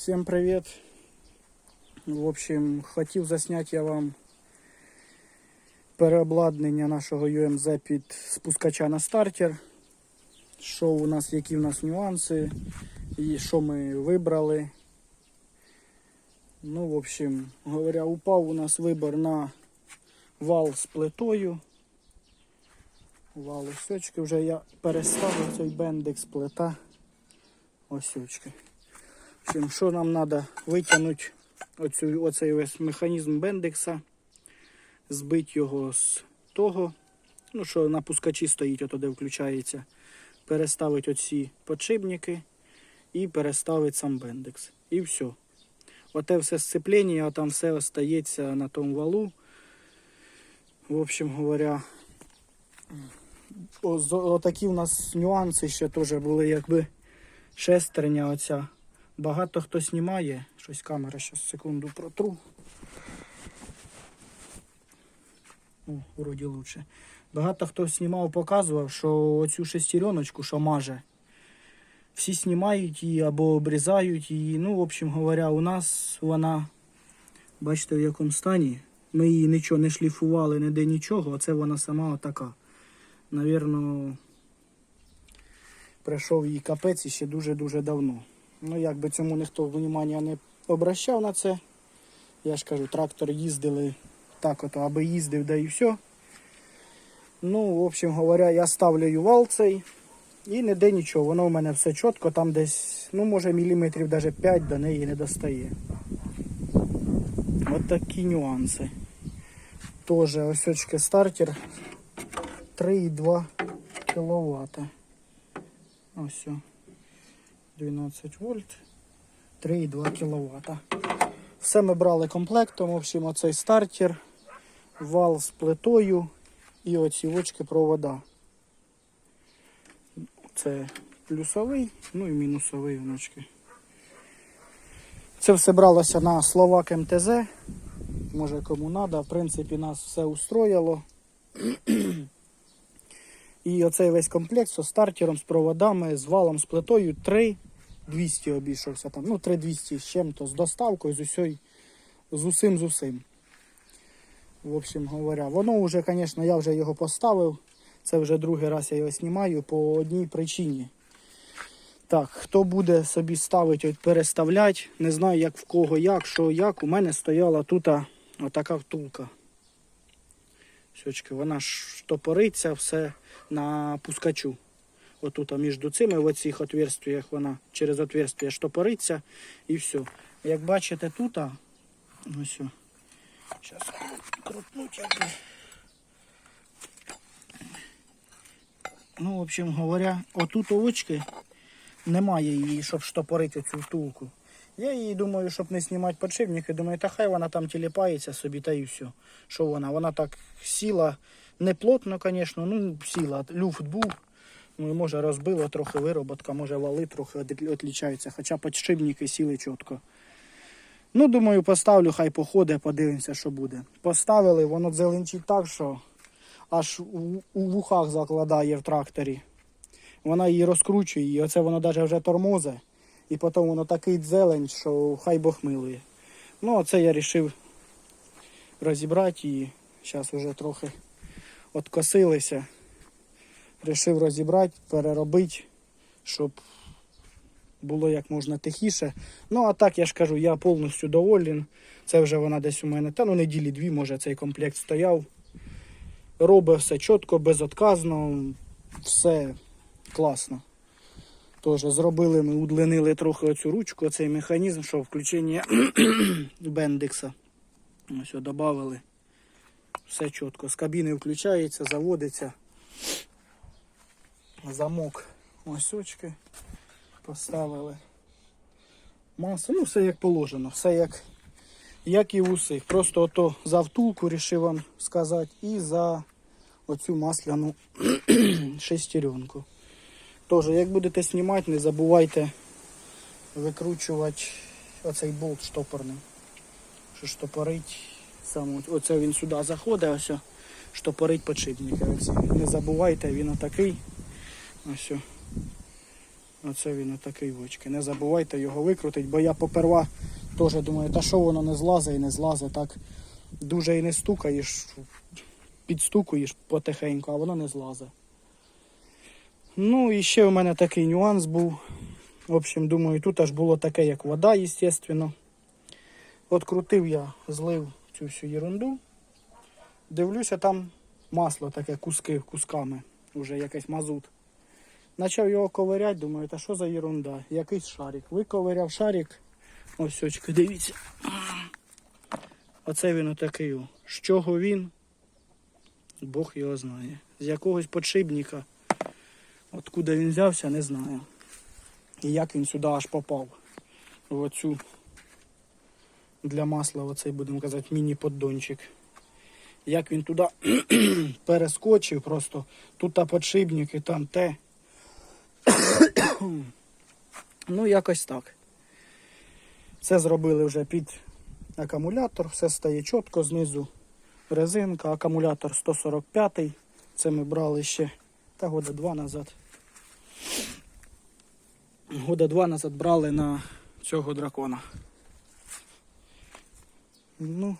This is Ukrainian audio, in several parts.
Всем привет! В общем, хотів засняти я вам переобладнання нашого UMZ під спускача на стартер. Що у нас, які у нас нюанси, і що ми вибрали. Ну, в общем, говоря, упав у нас вибір на вал з плитою. Вал осьочки. Вже я переставив цей бендекс плита осьочки. Общем, що нам треба витягнути оцю, оцей весь механізм бендекса, збити його з того, ну що на пускачі стоїть, ото де включається, переставити оці подшипники і переставити сам бендекс. І все. Оте все сцеплення, там все остається на тому валу. В общем говоря, отакі у нас нюанси ще теж були, якби шестерня оця. Багато хто знімає. Щось камера, щас секунду протру. О, вроді лучше. Багато хто знімав, показував, що оцю шестереночку, що маже, всі знімають її або обрізають її. Ну, в общем говоря, у нас вона, бачите, в якому стані. Ми її нічого не шліфували, ніде нічого, оце вона сама отака. Навірно, прийшов її капець ще дуже-дуже давно. Ну, якби цьому ніхто внимання не обращав на це. Я ж кажу, трактор їздили так от, аби їздив, да і все. Ну, в общем говоря, я ставлю вал цей і не де нічого. Воно у мене все чітко, там десь, ну може міліметрів навіть 5 до неї не достає. От такі нюанси. Тоже осьочки стартер 3,2 кВт. Ось. О. 12 вольт, 3,2 кВт. Все ми брали комплектом. В общем, оцей стартер, вал з плитою і оці очки провода. Це плюсовий, ну і мінусовий внучки. Це все бралося на Словак МТЗ. Може кому треба. В принципі, нас все устроїло. І оцей весь комплект з стартером, з проводами, з валом, з плитою 3200 обійшовся там. Ну, 3200 з чим-то, з доставкою, з усьою, з усім, з усім. В общем говоря, воно вже, звісно, я вже його поставив. Це вже другий раз я його знімаю по одній причині. Так, хто буде собі ставити, переставляти, не знаю як в кого, як, що, як. У мене стояла тут отака втулка. Сьочки, вона ж штопориться все на пускачу. Отут між цими в оцих отверстиях вона через отверстия штопориться і все. Як бачите тут, ось. Зараз крутнуть. Ну, в общем говоря, отут овочки немає її, щоб штопорити цю втулку. Я її думаю, щоб не знімати подшипники, думаю, та хай вона там тіліпається собі та і все. Що вона? Вона так сіла не плотно, звісно, ну сіла. Люфт був. Ну, і може розбило трохи вироботка, може вали трохи відлічаються, хоча подшипники сіли чітко. Ну, думаю, поставлю, хай походить, подивимося, що буде. Поставили, воно дзеленчить так, що аж у, вухах закладає в тракторі. Вона її розкручує, і оце воно навіть вже тормозе. І потім воно такий зелень, що хай Бог милує. Ну, оце я вирішив розібрати її. Зараз вже трохи откосилися. Рішив розібрати, переробити, щоб було як можна тихіше. Ну, а так я ж кажу, я повністю доволен. Це вже вона десь у мене, та ну неділі дві, може, цей комплект стояв. Робить все чітко, безотказно, все класно. Тож зробили ми, удлинили трохи оцю ручку, оцей механізм, що включення бендекса. Ось додали. Все чітко. З кабіни включається, заводиться. Замок ось очки поставили. Маса, ну все як положено, все як, як і в. Просто ото за втулку рішив вам сказати і за оцю масляну шестеренку. Тож, як будете знімати, не забувайте викручувати оцей болт штопорний. Що штопорить саме. Оце він сюди заходить, ось штопорить подшипники. Не забувайте, він отакий. Ось. Оце він отакий вочки. Не забувайте його викрутити, бо я поперва теж думаю, та що воно не злазить і не злазить. Так дуже і не стукаєш, підстукуєш потихеньку, а воно не злазить. Ну і ще у мене такий нюанс був. В общем, думаю, тут аж було таке, як вода, естественно. От крутив я, злив цю всю ерунду. Дивлюся, там масло таке, куски кусками, вже якийсь мазут. Почав його ковиряти, думаю, та що за ерунда? Якийсь шарик. Виковиряв шарик. Ось очки, дивіться. Оце він отакий. З чого він? Бог його знає. З якогось подшипника. Откуда він взявся, не знаю. І як він сюди аж попав. В оцю для масла, оцей, будемо казати, міні-поддончик. Як він туди перескочив, просто тут та подшипники, там те. ну, якось так. Це зробили вже під акумулятор, все стає чітко знизу. Резинка, акумулятор 145 Це ми брали ще та года два назад. Года два назад брали на цього дракона. Ну,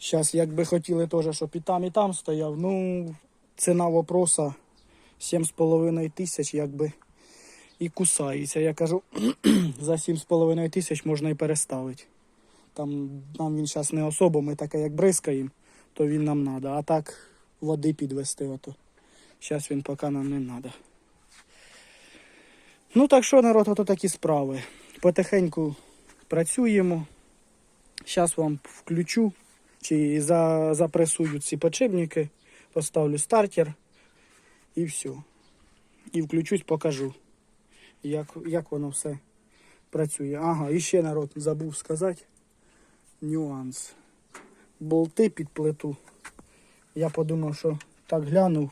зараз як би хотіли теж, щоб і там, і там стояв. Ну, ціна вопроса 7,5 тисяч, якби і кусається. Я кажу, за 7,5 тисяч можна і переставити. Там нам він зараз не особо, ми таке як бризкаємо, то він нам треба. А так води підвести ото. Зараз він поки нам не треба. Ну так що, народ, ото такі справи. Потихеньку працюємо. Зараз вам включу чи за, запресую ці подшипники, поставлю стартер і все. І включусь, покажу, як, як воно все працює. Ага, і ще народ забув сказати. Нюанс. Болти під плиту. Я подумав, що так глянув,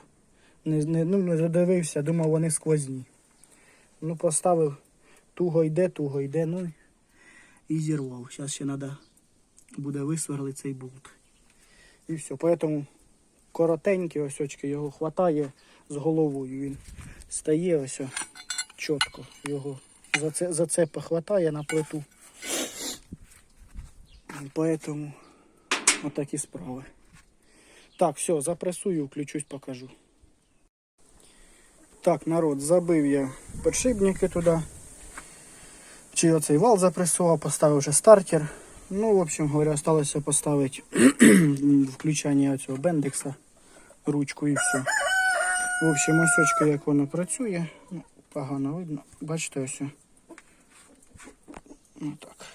не, не, ну, не задивився, думав, вони сквозні. Ну, поставив, туго йде, туго йде, ну і зірвав. Зараз ще треба буде висверлити цей болт. І все. Поэтому коротенький ось його хватає з головою. Він стає ось чітко. Його за це, за це хватає на плиту. Поэтому отакі справи. Так, все, запресую, включусь, покажу. Так, народ, забив я подшипники туди. Чи оцей вал запресував, поставив вже стартер. Ну, в общем говоря, осталося поставити включання цього бендекса, ручку і все. В общем, ось як воно працює. Ну, погано видно. Бачите, ось. Ну так.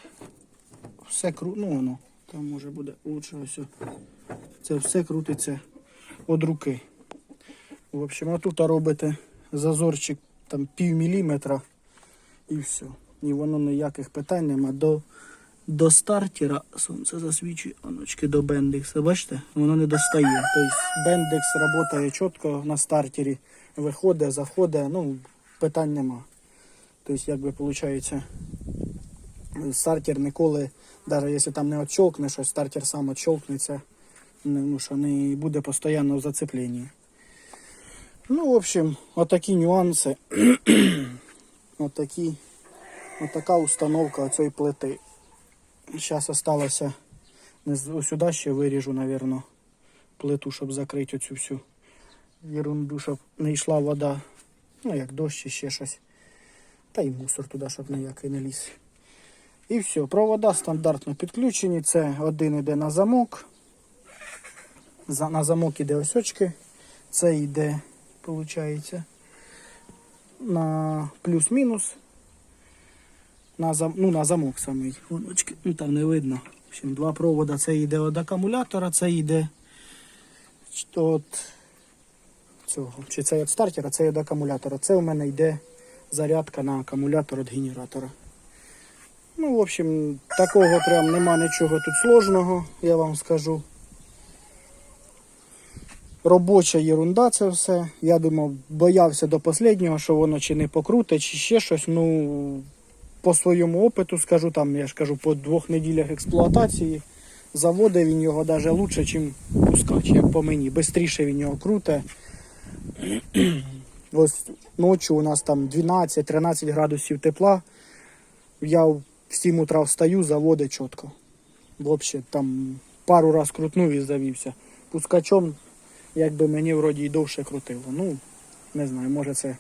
Все кру... ну воно. Там може буде лучше ось. Це все крутиться від руки. В общем, а тут робите зазорчик там пів міліметра і все. І воно ніяких питань нема. До, до стартера сонце засвічує, оночки до бендекса. Бачите, воно не достає. Тобто бендекс працює чітко на стартері. Виходить, заходить, ну, питань нема. Тобто, якби виходить, стартер ніколи, навіть якщо там не отщолкне щось, стартер сам отщолкнеться, не- ну, що не буде постійно в зацепленні. Ну, в общем, отакі нюанси. Отакі, отака установка цієї плити. Зараз осталося, не з- ось сюди ще виріжу, напевно, плиту, щоб закрити оцю всю ерунду, щоб не йшла вода. Ну, як дощ ще щось. Та й мусор туди, щоб ніякий не ліз. І все, провода стандартно підключені. Це один йде на замок. За, на замок іде ось очки. Це йде, виходить, на плюс-мінус. На, зам, ну, на замок самий. Вон очки, ну там не видно. В общем, два провода. Це йде від акумулятора, це йде від цього. Чи це від стартера, це від акумулятора. Це у мене йде зарядка на акумулятор від генератора. Ну, в общем, такого прям нема нічого тут сложного, я вам скажу. Робоча ерунда це все. Я думав, боявся до останнього, що воно чи не покрутить, чи ще щось. Ну, по своєму опиту скажу, там, я ж кажу, по двох неділях експлуатації заводить він його навіть краще, ніж пускач, як по мені. Бистріше він його круте. Ось ночі у нас там 12-13 градусів тепла. Я в 7 утра встаю, заводить чітко. Взагалі там пару раз крутнув і завівся. Пускачом, якби мені вроді й довше крутило. Ну, не знаю, може це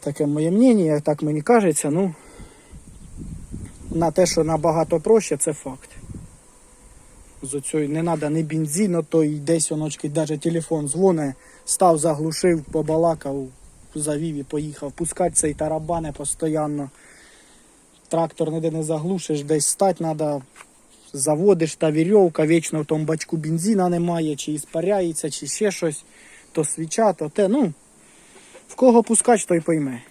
таке моє мнення, так мені кажеться, ну на те, що набагато проще, це факт. З оцього не треба ні бензину, то й десь оночки, навіть телефон дзвоне, став, заглушив, побалакав, завів і поїхав. Пускати цей тарабани постійно. Трактор ніде не заглушиш, десь стати треба, заводиш та вірьовка, вічно в тому бачку бензина немає, чи іспаряється, чи ще щось, то свіча, то те. Ну, в кого пускач, той пойме.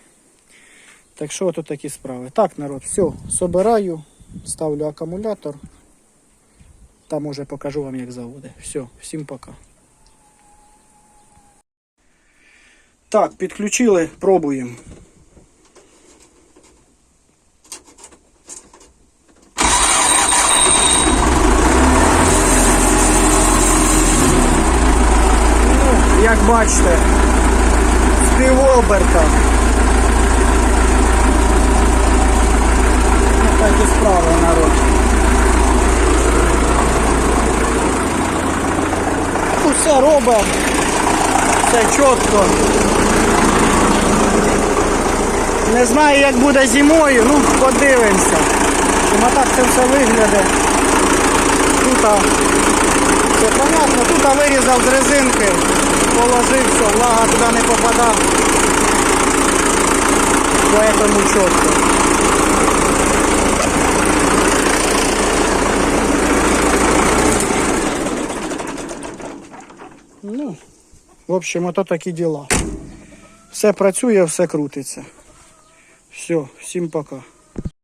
Так що ото такі справи. Так, народ, все, собираю, ставлю акумулятор. Там уже покажу вам, як заводи. Все, всім пока. Так, підключили, пробуємо. Ну, як бачите, з півоберта. Ну, так і справа Ну, все чітко. Не знаю, як буде зимою, ну подивимося. Чому так це все виглядає. Тут все понятно, тут вирізав з резинки, положив все, влага туди не попадав. Поэтому чітко. Ну, в общем, ото такі діла. Все працює, все крутиться. Все, всім пока.